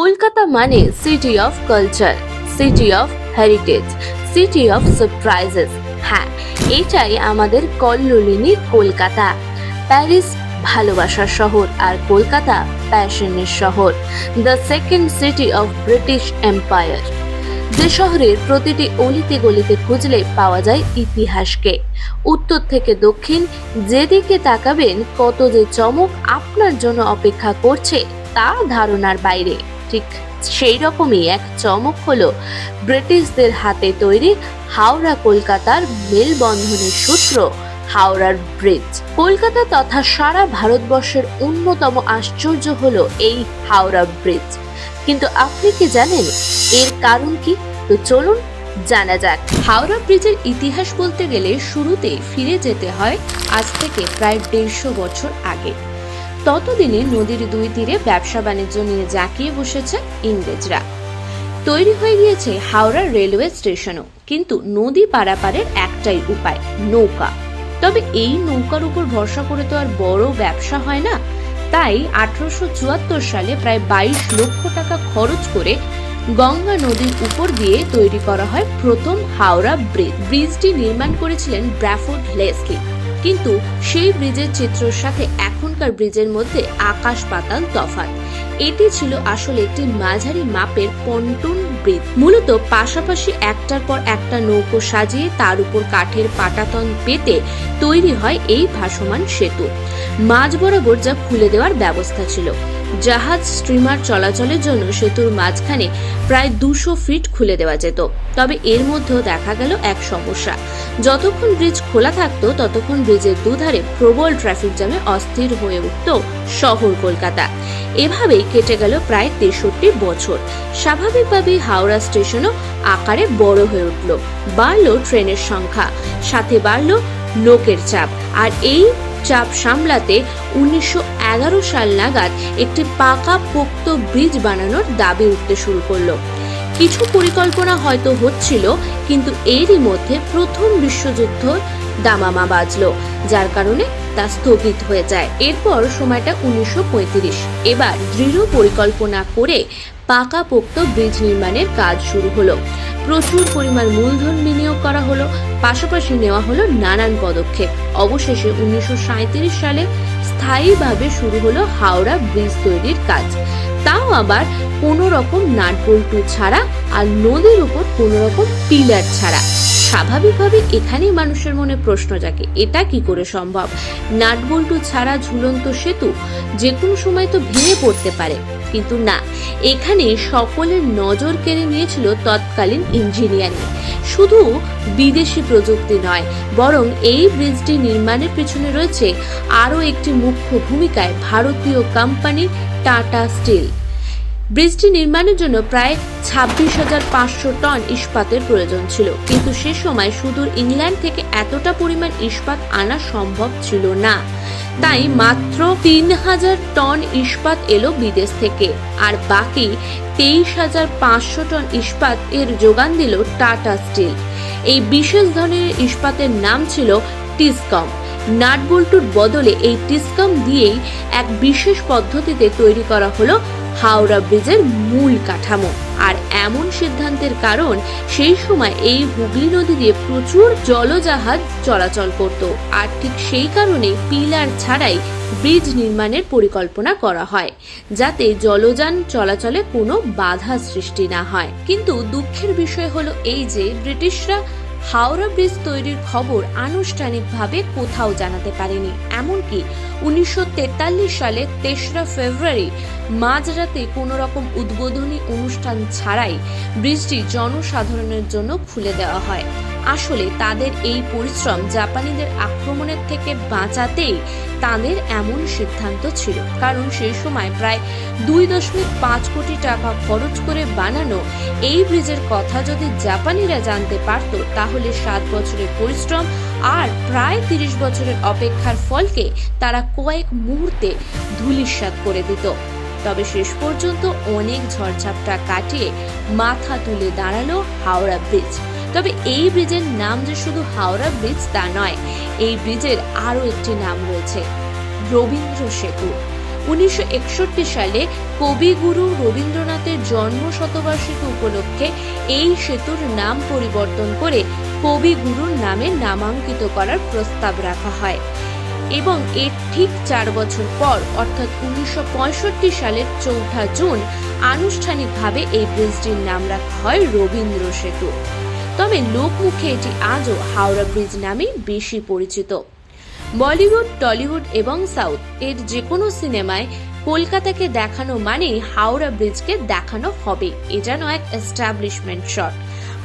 কলকাতা মানে city of culture city of heritage city of surprises হ্যাঁ এটাই আমাদের কল্লোলিনী কলকাতা। প্যারিস ভালোবাসার শহর আর কলকাতা প্যাশনের শহর। The second city of British empire যে শহরের প্রতিটি অলিতে গলিতে খুঁজলে পাওয়া যায় ইতিহাসকে। উত্তর থেকে দক্ষিণ, যেদিকে তাকাবেন কত যে চমক আপনার জন্য অপেক্ষা করছে তা ধারণার বাইরে। ঠিক সেই রকমই এক চমক হল ব্রিটিশদের হাতে তৈরি হাওড়া কলকাতার মেলবন্ধনের সূত্র, হাওড়ার ব্রিজ। কলকাতা তথা সারা ভারতবর্ষের অন্যতম আশ্চর্য হলো এই হাওড়া ব্রিজ। কিন্তু আপনি কি জানেন এর কারণ কি? তো চলুন জানা যাক। হাওড়া ব্রিজের ইতিহাস বলতে গেলে শুরুতে ফিরে যেতে হয় আজ থেকে প্রায় দেড়শো বছর আগে। ততদিনে নদীর দুই তীরে ব্যবসা বাণিজ্য নিয়ে জাঁকিয়ে বসেছে ইংরেজরা। তৈরি হয়ে গিয়েছে হাওড়া রেলওয়ে স্টেশনও। কিন্তু নদী পারাপারের একটাই উপায়, নৌকা। তবে এই নৌকার উপর ভরসা করে তো আর বড় ব্যবসা হয় না। তাই আঠারোশো চুয়াত্তর সালে প্রায় বাইশ লক্ষ টাকা খরচ করে গঙ্গা নদীর উপর দিয়ে তৈরি করা হয় প্রথম হাওড়া ব্রিজ ব্রিজটি নির্মাণ করেছিলেন ব্র্যাফোর্ড লেসলি। কিন্তু সেই ব্রিজের চিত্রের সাথে এখনকার ব্রিজের মধ্যে আকাশ পাতাল তফাত এটি ছিল আসলে একটি মাঝারি মাপের পন্টুন ব্রিজ। মূলত পাশাপাশি একটার পর একটা নৌকো সাজিয়ে তার উপর কাঠের পাটাতন পেতে তৈরি হয় এই ভাসমান সেতু। মাঝ বরাবর যা খুলে দেওয়ার ব্যবস্থা ছিল। জাহাজ স্টিমার চলাচলের জন্য সেতুর মাঝখানে প্রায় দুশো ফিট খুলে দেওয়া যেত। তবে এর মধ্যেও দেখা গেল এক সমস্যা। যতক্ষণ ব্রিজ খোলা থাকতো, ততক্ষণ ব্রিজের দুধারে প্রবল ট্রাফিক জ্যামে অস্থির হয়ে উঠত শহর কলকাতা। এভাবেই কেটে গেল প্রায় তেষট্টি বছর। স্বাভাবিকভাবেই হাওড়া স্টেশনও আকারে বড় হয়ে উঠল। বাড়ল ট্রেনের সংখ্যা, সাথে বাড়ল লোকের চাপ। আর এই চাপ সামলাতে উনিশশো এগারো সাল নাগাদ একটি পাকা পোক্ত ব্রিজ বানানোর দাবি উঠতে শুরু করল। কিছু পরিকল্পনা হয়তো হচ্ছিল, কিন্তু এরই মধ্যে প্রথম বিশ্বযুদ্ধ দামামা বাজলো, যার কারণে তা স্থগিত হয়ে যায়। এরপর সময়টা উনিশশো পঁয়ত্রিশ। এবার দৃঢ় পরিকল্পনা করে পাকাপোক্ত ব্রিজ নির্মাণের কাজ শুরু হলো। প্রচুর পরিমাণ মূলধন বিনিয়োগ করা হলো, পাশাপাশি নেওয়া হলো নানান পদক্ষেপ। অবশেষে উনিশশো সাঁইত্রিশ সালে স্থায়ীভাবে শুরু হলো হাওড়া ব্রিজ তৈরির কাজ। তাও আবার কোনো রকম নাটবল্টু ছাড়া আর নদীর উপর কোনো রকম পিলার ছাড়া। স্বাভাবিকভাবে এখানেই মানুষের মনে প্রশ্ন জাগে, এটা কি করে সম্ভব? নাটবল্টু ছাড়া ঝুলন্ত সেতু যে কোনো সময় তো ভেঙে পড়তে পারে। কিন্তু না। এখানে সকলের নজর কেড়ে নিয়েছিল তৎকালীন ইঞ্জিনিয়ারিং। শুধু বিদেশি প্রযুক্তি নয়, বরং এই ব্রিজটি নির্মাণের পিছনে রয়েছে আরও একটি মুখ্য ভূমিকায় ভারতীয় কোম্পানি টাটা স্টিল। ব্রিজটি নির্মাণের জন্য প্রায় ছাব্বিশ হাজার পাঁচশো টন ইস্পাতের প্রয়োজন ছিল। কিন্তু সে সময় সুদূর ইংল্যান্ড থেকে এতটা পরিমাণ ইস্পাত আনা সম্ভব ছিল না। তাই মাত্র তিন হাজার টন ইস্পাত এলো বিদেশ থেকে, আর বাকি তেইশ হাজার পাঁচশো টন ইস্পাত এর যোগান দিল টাটা স্টিল। এই বিশেষ ধরনের ইস্পাতের নাম ছিল টিসকম। নাটবল্টুর বদলে এই টিসকম দিয়েই এক বিশেষ পদ্ধতিতে তৈরি করা হলো হাওড়া ব্রিজের মূল কাঠামো। আর এমন সিদ্ধান্তের কারণ, সেই সময় এই হুগলি নদী দিয়ে প্রচুর জলজাহাজ চলাচল করত। আর ঠিক সেই কারণে পিলার ছাড়াই ব্রিজ নির্মাণের পরিকল্পনা করা হয়, যাতে জলযান চলাচলে কোনো বাধা সৃষ্টি না হয়। কিন্তু দুঃখের বিষয় হলো এই যে, ব্রিটিশরা হাওড়া ব্রিজ তৈরির খবর আনুষ্ঠানিকভাবে কোথাও জানাতে পারেনি। এমনকি উনিশশো সালে তেসরা ফেব্রুয়ারি মাঝরাতে কোনো রকম উদ্বোধনী অনুষ্ঠান ছাড়াই ব্রিজটি জনসাধারণের জন্য খুলে দেওয়া হয়। আসলে তাদের এই পরিশ্রম জাপানিদের আক্রমণের থেকে বাঁচাতেই তাদের এমন সিদ্ধান্ত ছিল। কারণ সেই সময় প্রায় দুই দশমিক পাঁচ কোটি টাকা খরচ করে বানানো এই ব্রিজের কথা যদি জাপানিরা জানতে পারত, তাহলে সাত বছরের পরিশ্রম আর প্রায় তিরিশ বছরের অপেক্ষার ফলকে তারা কয়েক মুহূর্তে ধূলিসাৎ করে দিত। তবে শেষ পর্যন্ত অনেক ঝড়ঝাপটা কাটিয়ে মাথা তুলে দাঁড়াল হাওড়া ব্রিজ। তবে এই ব্রিজের নাম যে শুধু হাওড়া ব্রিজ তা নয়, এই ব্রিজের আরও একটি নাম রয়েছে, রবীন্দ্র সেতু। উনিশশো একষট্টি সালে কবিগুরু রবীন্দ্রনাথের জন্ম শতবার্ষিকী উপলক্ষে এই সেতুর নাম পরিবর্তন করে কবিগুরুর নামে নামাঙ্কিত করার প্রস্তাব রাখা হয়। এবং এর ঠিক চার বছর পর, অর্থাৎ উনিশশো পঁয়ষট্টি সালের চৌঠা জুন, আনুষ্ঠানিকভাবে এই ব্রিজটির নাম রাখা হয় রবীন্দ্র সেতু। তবে লোকমুখে এটি আজও হাওড়া ব্রিজ নামে বেশি পরিচিত। বলিউড, টলিউড এবং সাউথ এর যে কোনো সিনেমায় কলকাতাকে দেখানো মানেই হাওড়া ব্রিজকে দেখানো হবে। এ যেন এক এস্টাবলিশমেন্ট শট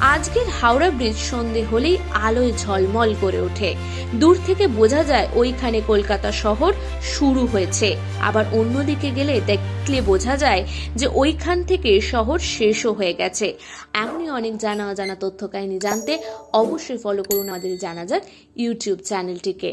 আজকের হাওড়া ব্রিজ সন্ধে হলেই আলোয় ঝলমল করে ওঠে। দূর থেকে বোঝা যায় ওইখানে কলকাতা শহর শুরু হয়েছে। আবার অন্যদিকে গেলে দেখলে বোঝা যায় যে ওইখান থেকে শহর শেষও হয়ে গেছে। এমনই অনেক জানা অজানা তথ্য কাহিনী জানতে অবশ্যই ফলো করুন আমাদের জানা যাক ইউটিউব চ্যানেলটিকে